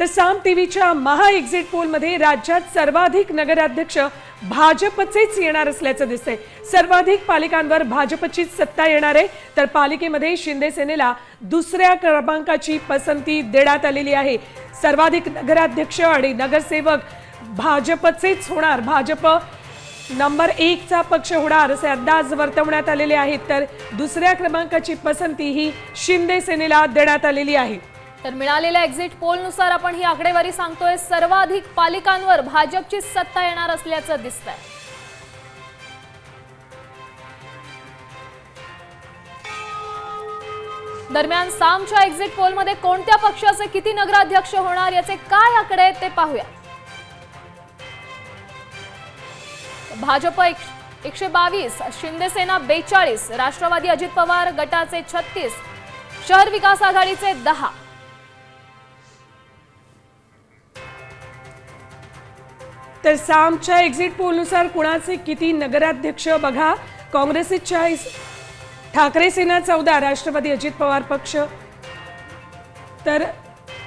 तर साम टीव्हीच्या महा एक्झिट पोलमध्ये राज्यात सर्वाधिक नगराध्यक्ष भाजपचेच येणार असल्याचं दिसतंय. सर्वाधिक पालिकांवर भाजपचीच सत्ता येणार आहे. तर पालिकेमध्ये शिंदे सेनेला दुसऱ्या क्रमांकाची पसंती देण्यात आलेली आहे. सर्वाधिक नगराध्यक्ष आणि नगरसेवक भाजपचेच होणार. भाजप नंबर एकचा पक्ष होणार असे अंदाज वर्तवण्यात आलेले आहेत. तर दुसऱ्या क्रमांकाची पसंती ही शिंदे सेनेला देण्यात आलेली आहे. तर मिळालेल्या एक्झिट पोलनुसार आपण ही आकडेवारी सांगतोय. सर्वाधिक पालिकांवर भाजपची सत्ता येणार असल्याचं दिसतंय. दरम्यान सामच्या एक्झिट पोलमध्ये कोणत्या पक्षाचे किती नगराध्यक्ष होणार याचे काय आकडे आहेत ते पाहूया. भाजप एक- एकशे बावीस शिंदेसेना बेचाळीस राष्ट्रवादी अजित पवार गटाचे छत्तीस शहर विकास आघाडीचे दहा. तर सामच्या एक्झिट पोलनुसार कुणाचे किती नगराध्यक्ष बघा? काँग्रेसचे चाळीस ठाकरे सेना चौदा राष्ट्रवादी अजित पवार पक्ष. तर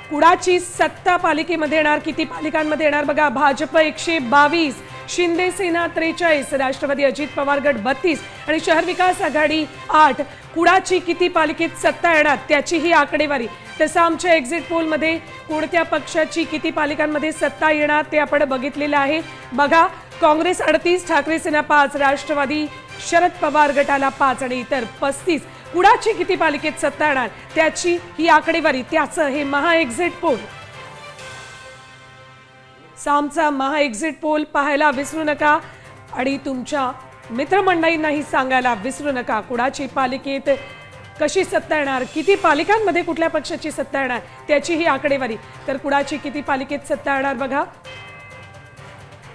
कुणाची सत्ता पालिकेमध्ये येणार किती पालिकांमध्ये येणार बघा? भाजप एकशे बावीस शिंदे सेना त्रेचाळीस राष्ट्रवादी अजित पवार गट बत्तीस आणि शहर विकास आघाडी आठ. कुडाची किती पालिकेत सत्ता येणार त्याची ही आकडेवारी. तसं आमच्या एक्झिट पोलमध्ये कोणत्या पक्षाची किती पालिकांमध्ये सत्ता येणार ते आपण बघितलेलं आहे. बघा काँग्रेस अडतीस ठाकरे सेना पाच राष्ट्रवादी शरद पवार गटाला पाच आणि इतर पस्तीस. कुडाची किती पालिकेत सत्ता येणार त्याची ही आकडेवारी त्याचं हे महा एक्झिट पोल सामचा महा एक्झिट पोल पाहायला विसरू नका. आणि तुमच्या मित्रमंडळींनाही सांगायला विसरू नका. कुणाची पालिकेत कशी सत्ता येणार? किती पालिकांमध्ये कुठल्या पक्षाची सत्ता येणार? त्याची ही आकडेवारी. तर कुणाची किती पालिकेत सत्ता येणार बघा.